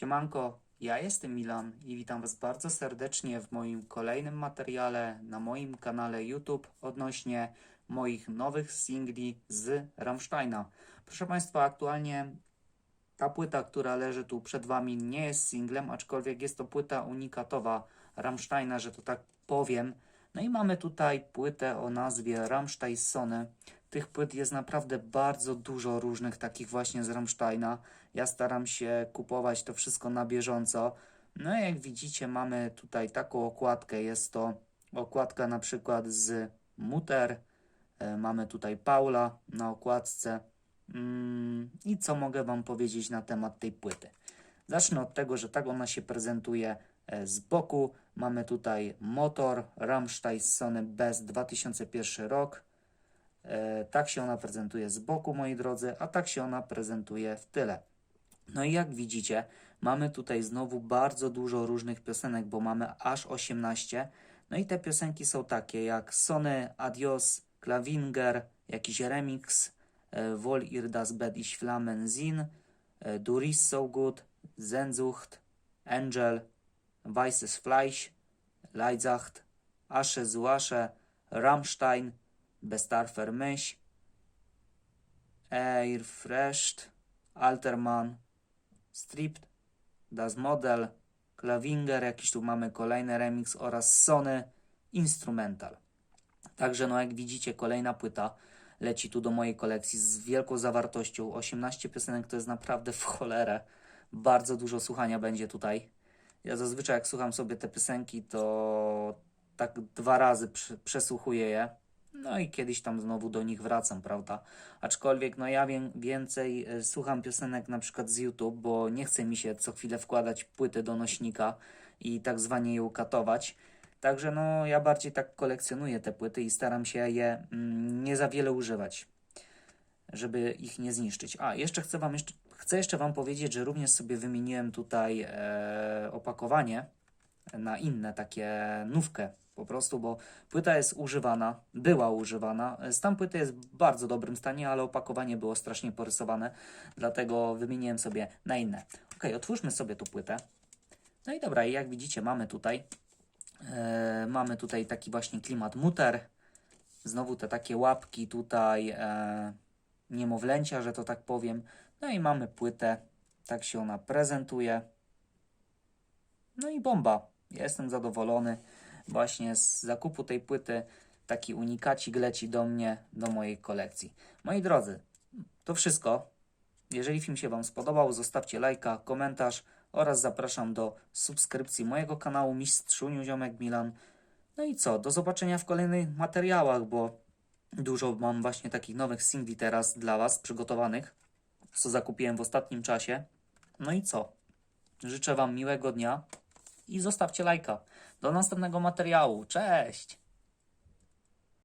Siemanko, ja jestem Milan i witam Was bardzo serdecznie w moim kolejnym materiale na moim kanale YouTube odnośnie moich nowych singli z Rammsteina. Proszę Państwa, aktualnie ta płyta, która leży tu przed Wami, nie jest singlem, aczkolwiek jest to płyta unikatowa Rammsteina, że to tak powiem. No i mamy tutaj płytę o nazwie Rammstein Sonne. Tych płyt jest naprawdę bardzo dużo różnych takich właśnie z Rammsteina. Ja staram się kupować to wszystko na bieżąco. No i jak widzicie, mamy tutaj taką okładkę. Jest to okładka na przykład z Mutter. E, Mamy tutaj Paula na okładce. Mm, I co mogę Wam powiedzieć na temat tej płyty? Zacznę od tego, że tak ona się prezentuje e, z boku. Mamy tutaj motor Rammstein Sony Best 2001 rok. E, Tak się ona prezentuje z boku, moi drodzy, a tak się ona prezentuje w tyle. No i jak widzicie, mamy tutaj znowu bardzo dużo różnych piosenek, bo mamy aż 18. No i te piosenki są takie jak Sony, Adios, Klavinger, jakiś remix, e, Wol ihr das Bed ich Flammen e, Du so gut, Sehnsucht, Angel, Weißes Fleisch, Leidzacht, Asche zu Asche, Rammstein, Bestarfer Myśl, Air Fresht, Alterman, Stripped, Das Model, Klavinger, jakiś tu mamy kolejny remix oraz Sony Instrumental. Także no jak widzicie kolejna płyta leci tu do mojej kolekcji z wielką zawartością. 18 piosenek to jest naprawdę w cholerę. Bardzo dużo słuchania będzie tutaj. Ja zazwyczaj jak słucham sobie te piosenki to tak dwa razy prze- przesłuchuję je. No i kiedyś tam znowu do nich wracam, prawda? Aczkolwiek no ja wię- więcej e, słucham piosenek na przykład z YouTube, bo nie chce mi się co chwilę wkładać płyty do nośnika i tak zwanie ją katować. Także no ja bardziej tak kolekcjonuję te płyty i staram się je mm, nie za wiele używać, żeby ich nie zniszczyć. A, jeszcze chcę wam jeszcze, chcę jeszcze wam powiedzieć, że również sobie wymieniłem tutaj e, opakowanie na inne takie nówkę po prostu, bo płyta jest używana, była używana. Stan płyty jest w bardzo dobrym stanie, ale opakowanie było strasznie porysowane, dlatego wymieniłem sobie na inne. Ok, otwórzmy sobie tą płytę. No i dobra, jak widzicie, mamy tutaj e, mamy tutaj taki właśnie klimat muter. Znowu te takie łapki tutaj e, niemowlęcia, że to tak powiem. No i mamy płytę. Tak się ona prezentuje. No i bomba. Jestem zadowolony właśnie z zakupu tej płyty. Taki unikacik leci do mnie, do mojej kolekcji. Moi drodzy, to wszystko. Jeżeli film się Wam spodobał, zostawcie lajka, komentarz oraz zapraszam do subskrypcji mojego kanału Mistrzuniu Ziomek Milan. No i co, do zobaczenia w kolejnych materiałach, bo dużo mam właśnie takich nowych singli teraz dla Was przygotowanych, co zakupiłem w ostatnim czasie. No i co, życzę Wam miłego dnia i zostawcie lajka. Do następnego materiału. Cześć!